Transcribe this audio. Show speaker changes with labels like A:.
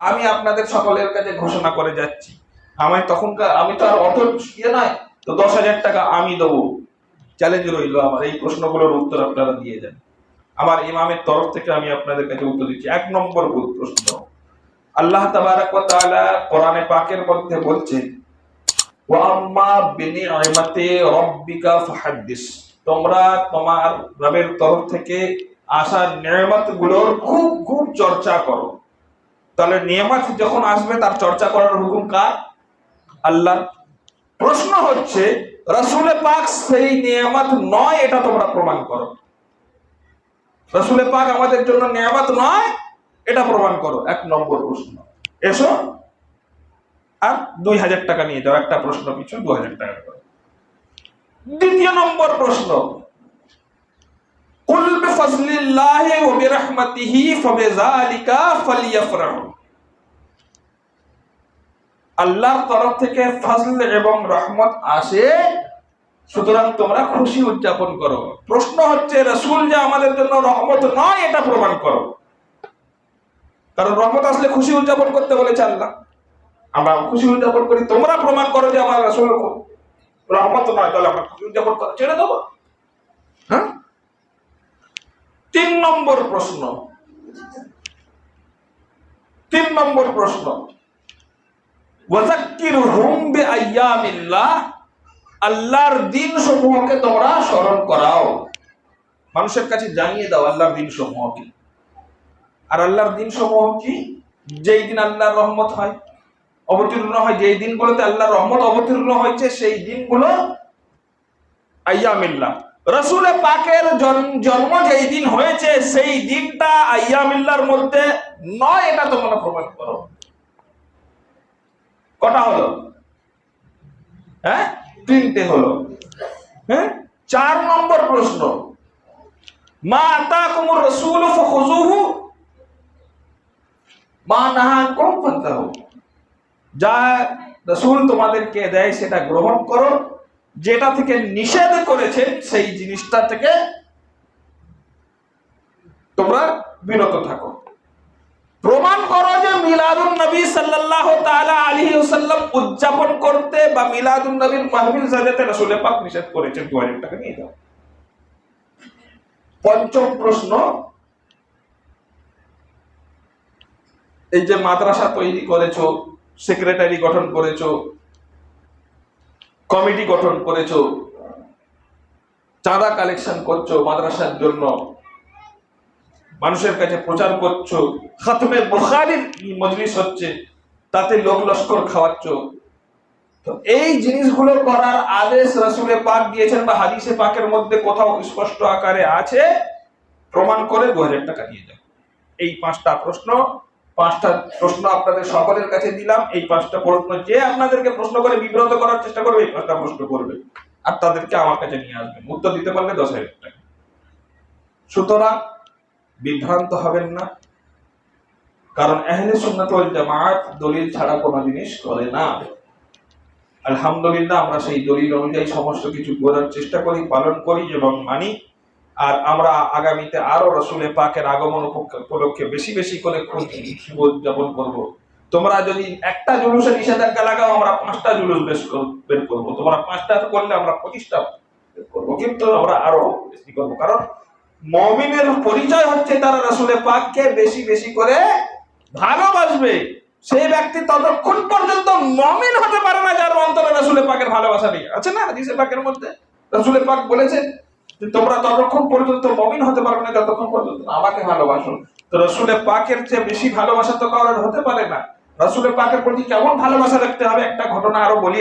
A: আমি আপনাদের সকলের কাছে ঘোষণা করে যাচ্ছি। আমি তখনকার আমি তো আর অত ইয়ে নয়, তো দশ হাজার টাকা আমি দেবো। চ্যালেঞ্জ রইল আমার, এই প্রশ্নগুলোর উত্তর আপনারা দিয়ে যান আমার ইমামের তরফ থেকে আমি আপনাদের কাছে উত্তর দিচ্ছি। এক নম্বর প্রশ্ন। আল্লাহ তাবারাক তাআলা কোরআনে পাকের মধ্যে বলছেন ওয়া আম্মা বিনিআমাতি রাব্বিকা ফাহাদ্দিস। তোমরা তোমার রবের তরফ থেকে আসা নিয়ামতগুলোর খুব খুব চর্চা করো। তাহলে নিয়ামত যখন আসবে, তার চর্চা করার হুকুম কার? আল্লাহ। প্রশ্ন হচ্ছে রসুলে পাক সেই নিয়ামত নয়, এটা তোমরা প্রমাণ করো। রসুলে পাক আমাদের জন্য নিয়ামত নয়, এটা প্রমাণ করো। এক নম্বর প্রশ্ন। এসো। আর দুই হাজার টাকা নিয়ে যাও, একটা প্রশ্ন পিছু দু হাজার টাকা দ্বিতীয় নম্বর প্রশ্ন। কুল বিফজলিল্লাহি ওয়া বিরহমাতিহি ফাবিযালিকা ফালিয়াফরাহু। আল্লাহর তরফ থেকে ফজল এবং রহমত আসে, সুতরাং তোমরা খুশি উদযাপন করো। প্রশ্ন হচ্ছে, রসুল যে আমাদের জন্য রহমত নয়, এটা প্রমাণ করো। কারণ রহমত আসলে খুশি উদযাপন করতে বলেছে আল্লাহ। আমরা খুশি উদযাপন করি, তোমরা প্রমাণ করো যে আমার রসুল রহমত নয়, তাহলে আমরা খুশি উদযাপন করো, ছেড়ে দেবো। হ্যাঁ? তিন নম্বর প্রশ্ন। তিন নম্বর প্রশ্ন। আল্লাহর দিন সমূহকে তোমরা স্মরণ করাও। মানুষের কাছে জানিয়ে দাও আল্লাহর দিন সমূহ কি। আর আল্লাহর দিন সমূহ কি? যেই দিন আল্লাহর রহমত হয়, অবতীর্ণ হয়, যেই দিনগুলোতে আল্লাহর রহমত অবতীর্ণ হয়েছে, সেই দিনগুলো আইয়ামিল্লাহ। রসুলে পাকের জন- জন্ম যেই দিন হয়েছে, সেই দিনটা আইয়ামিল্লার মধ্যে নয়, এটা তোমরা প্রমাণ করো। কটা হলো? হ্যাঁ? তিনটে হলো। হ্যাঁ? চার নম্বর প্রশ্ন। মা আতাকুমুর রাসূলু ফাখুযুহু। মা নাহা নাহাকুম ফান্তাহু যা রসুল তোমাদেরকে দেয়, সেটা গ্রহণ করো। যেটা থেকে নিষেধ করেছেন সেই জিনিসটা থেকে তোমরা বিরত থাকো। প্রমাণ করো যে মিলাদুন নবী সাল্লাল্লাহু তাআলা আলাইহি ওয়াসাল্লাম উদযাপন করতে বা মিলাদুন নবীর মাহফিল সাজাতে রাসূল পাক নিষেধ করেছেন। 2000 টাকা নিয়ে যাও। পঞ্চম প্রশ্ন, এই যে মাদ্রাসা তৈরি করেছ, সেক্রেটারি গঠন করেছ কমিটি গঠন করেছ, চাঁদা কালেকশন করছ মাদ্রাসার জন্য, মানুষের কাছে প্রচার করছ খাতমে বুখারির মজলিস হচ্ছে, তাতে লোক লস্কর খাওয়াচ্ছ। তো এই জিনিসগুলো করার আদেশ রসুলে পাক দিয়েছেন বা হাদিসে পাকের মধ্যে কোথাও স্পষ্ট আকারে আছে, প্রমাণ করে দু হাজার টাকা দিয়ে যাও এই পাঁচটা প্রশ্ন পাঁচটা প্রশ্ন আপনাদের সকলের কাছে দিলাম। এই পাঁচটা প্রশ্ন যে আপনাদেরকে প্রশ্ন করে বিব্রত করার চেষ্টা করবে, এই পাঁচটা প্রশ্ন করবে। আর তাদেরকে আমার কাছে নিয়ে আসবেন উত্তর দিতে পারলে দশ হাজার টাকা। সুতরাং বিভ্রান্ত হবেন না। কারণ আহলে সুন্নাত জামাত দলিল ছাড়া কোনো জিনিস করে না। আলহামদুলিল্লাহ আমরা সেই দলিল অনুযায়ী সমস্ত কিছু করার চেষ্টা করি, পালন করি এবং মানি। আর আমরা আগামীতে আরও রসুলে পাকের আগমন উপলক্ষে বেশি বেশি করে উদযাপন করব। তোমরা যদি একটা জুলুসে নিষেধাজ্ঞা লাগাও, আমরা পাঁচটা জুলুস বেশ বের করব। তোমরা পাঁচটা করলে আমরা পঁচিশটা করব। কিন্তু আমরা আরও বেশি করব। কারণ মমিনের পরিচয় হচ্ছে তারা রসুলে পাককে বেশি বেশি করে ভালোবাসবে। সেই ব্যক্তি ততক্ষণ পর্যন্ত মমিন হতে পারে না যার অন্তরে রসুলে পাকের ভালোবাসা নেই। আছে না হাদিসে পাকের মধ্যে? রসুলে পাক বলেছেন যে তোমরা ততক্ষণ পর্যন্ত মমিন হতে পারবে না যতক্ষণ পর্যন্ত আমাকে ভালোবাসো। তো রসুলের পাকের চেয়ে বেশি ভালোবাসা তো কারোর হতে পারে না। রসুলের পাকের প্রতি কেমন ভালোবাসা দেখতে হবে, একটা ঘটনা আরও বলি